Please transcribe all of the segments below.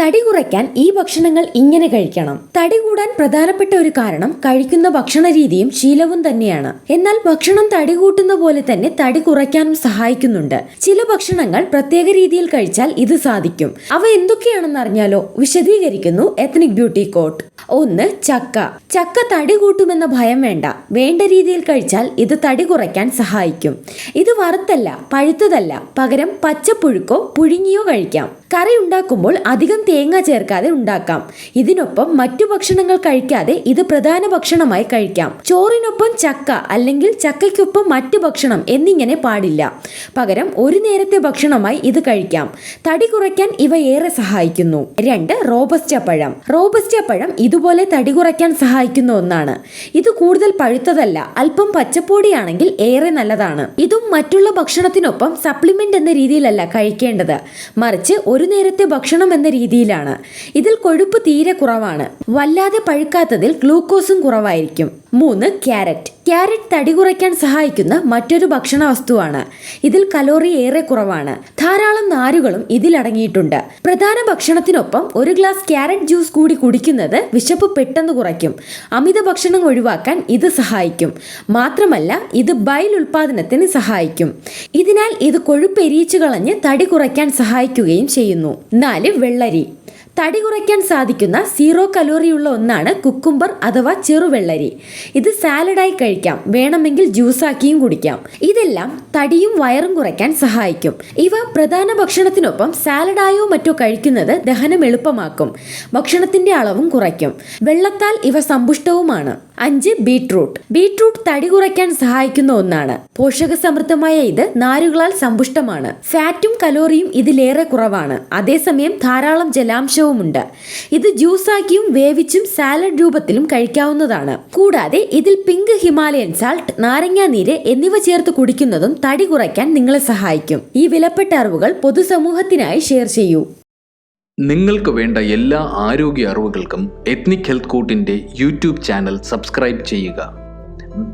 തടി കുറയ്ക്കാൻ ഈ ഭക്ഷണങ്ങൾ ഇങ്ങനെ കഴിക്കണം. തടി കൂടാൻ പ്രധാനപ്പെട്ട ഒരു കാരണം കഴിക്കുന്ന ഭക്ഷണ രീതിയും ശീലവും തന്നെയാണ്. എന്നാൽ ഭക്ഷണം തടി കൂട്ടുന്ന പോലെ തന്നെ തടി കുറയ്ക്കാനും സഹായിക്കുന്നുണ്ട്. ചില ഭക്ഷണങ്ങൾ പ്രത്യേക രീതിയിൽ കഴിച്ചാൽ ഇത് സാധിക്കും. അവ എന്തൊക്കെയാണെന്ന് അറിഞ്ഞാലോ വിശദീകരിക്കുന്നു എത്നിക് ബ്യൂട്ടി കോട്ട് ഒന്ന് ചക്ക. ചക്ക തടി കൂട്ടുമെന്ന ഭയം വേണ്ട. വേണ്ട രീതിയിൽ കഴിച്ചാൽ ഇത് തടി കുറയ്ക്കാൻ സഹായിക്കും. ഇത് വറുത്തല്ല പഴുത്തതല്ല. പകരം പച്ചപ്പുഴുക്കോ പുഴുങ്ങിയോ കഴിക്കാം. കറി ഉണ്ടാക്കുമ്പോൾ അധികം തേങ്ങ ചേർക്കാതെ ഉണ്ടാക്കാം. ഇതിനൊപ്പം മറ്റു ഭക്ഷണങ്ങൾ കഴിക്കാതെ ഇത് പ്രധാന ഭക്ഷണമായി കഴിക്കാം. ചോറിനൊപ്പം ചക്ക അല്ലെങ്കിൽ ചക്കയ്ക്കൊപ്പം മറ്റു ഭക്ഷണം എന്നിങ്ങനെ പാടില്ല. പകരം ഒരു നേരത്തെ ഭക്ഷണമായി ഇത് കഴിക്കാം. തടി കുറയ്ക്കാൻ ഇവ ഏറെ സഹായിക്കുന്നു. രണ്ട് റോബസ്റ്റ പഴം. റോബസ്റ്റ പഴം ഇതുപോലെ തടി കുറയ്ക്കാൻ സഹായിക്കുന്ന ഒന്നാണ്. ഇത് കൂടുതൽ പഴുത്തതല്ല അല്പം പച്ചപ്പൊടിയാണെങ്കിൽ ഏറെ നല്ലതാണ്. ഇതും മറ്റുള്ള ഭക്ഷണത്തിനൊപ്പം സപ്ലിമെന്റ് എന്ന രീതിയിലല്ല കഴിക്കേണ്ടത്. മറിച്ച് ഒരു നേരത്തെ ഭക്ഷണം എന്ന രീതിയിലാണ്. ഇതിൽ കൊഴുപ്പ് തീരെ കുറവാണ്. വല്ലാതെ പഴുക്കാത്തതിൽ ഗ്ലൂക്കോസും കുറവായിരിക്കും. മൂന്ന് ക്യാരറ്റ്. ക്യാരറ്റ് തടി കുറയ്ക്കാൻ സഹായിക്കുന്ന മറ്റൊരു ഭക്ഷണ വസ്തുവാണ് ഇതിൽ കലോറി ഏറെ കുറവാണ്. ധാരാളം നാരുകളും ഇതിൽ അടങ്ങിയിട്ടുണ്ട്. പ്രധാന ഭക്ഷണത്തിനൊപ്പം ഒരു ഗ്ലാസ് ക്യാരറ്റ് ജ്യൂസ് കൂടി കുടിക്കുന്നത് വിശപ്പ് പെട്ടെന്ന് കുറയ്ക്കും. അമിത ഭക്ഷണം ഒഴിവാക്കാൻ ഇത് സഹായിക്കും. മാത്രമല്ല ഇത് ബൈൽ ഉൽപാദനത്തിന് സഹായിക്കും. ഇതിനാൽ ഇത് കൊഴുപ്പ് എരിയിച്ചു കളഞ്ഞ് തടി കുറയ്ക്കാൻ സഹായിക്കുകയും ചെയ്യുന്നു. നാല് വെള്ളരി. തടി കുറയ്ക്കാൻ സാധിക്കുന്ന സീറോ കലോറിയുള്ള ഒന്നാണ് കുക്കുംബർ അഥവാ ചെറുവെള്ളരി. ഇത് സാലഡായി കഴിക്കാം. വേണമെങ്കിൽ ജ്യൂസാക്കിയും കുടിക്കാം. ഇതെല്ലാം തടിയും വയറും കുറയ്ക്കാൻ സഹായിക്കും. ഇവ പ്രധാന ഭക്ഷണത്തിനൊപ്പം സാലഡായോ മറ്റോ കഴിക്കുന്നത് ദഹനം എളുപ്പമാക്കും. ഭക്ഷണത്തിന്റെ അളവും കുറയ്ക്കും. വെള്ളത്താൽ ഇവ സമ്പുഷ്ടവുമാണ്. അഞ്ച് ബീട്രൂട്ട്. ബീട്രൂട്ട് തടി കുറയ്ക്കാൻ സഹായിക്കുന്ന ഒന്നാണ്. പോഷക സമൃദ്ധമായ ഇത് നാരുകളാൽ സമ്പുഷ്ടമാണ്. ഫാറ്റും കലോറിയും ഇതിലേറെ കുറവാണ്. അതേസമയം ധാരാളം ജലാംശവുമുണ്ട് ഇത് ജ്യൂസാക്കിയും വേവിച്ചും സാലഡ് രൂപത്തിലും കഴിക്കാവുന്നതാണ്. കൂടാതെ ഇതിൽ പിങ്ക് ഹിമാലയൻ സാൾട്ട് നാരങ്ങാ നീര് എന്നിവ ചേർത്ത് കുടിക്കുന്നതും തടി കുറയ്ക്കാൻ നിങ്ങളെ സഹായിക്കും. ഈ വിലപ്പെട്ട അറിവുകൾ പൊതുസമൂഹത്തിനായി ഷെയർ ചെയ്യൂ. നിങ്ങൾക്ക് വേണ്ട എല്ലാ ആരോഗ്യ അറിവുകൾക്കും എത്നിക് ഹെൽത്ത് കൂട്ടിന്റെ യൂട്യൂബ് ചാനൽ സബ്സ്ക്രൈബ് ചെയ്യുക.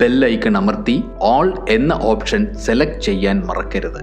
ബെൽ ഐക്കൺ അമർത്തി ഓൾ എന്ന ഓപ്ഷൻ സെലക്ട് ചെയ്യാൻ മറക്കരുത്.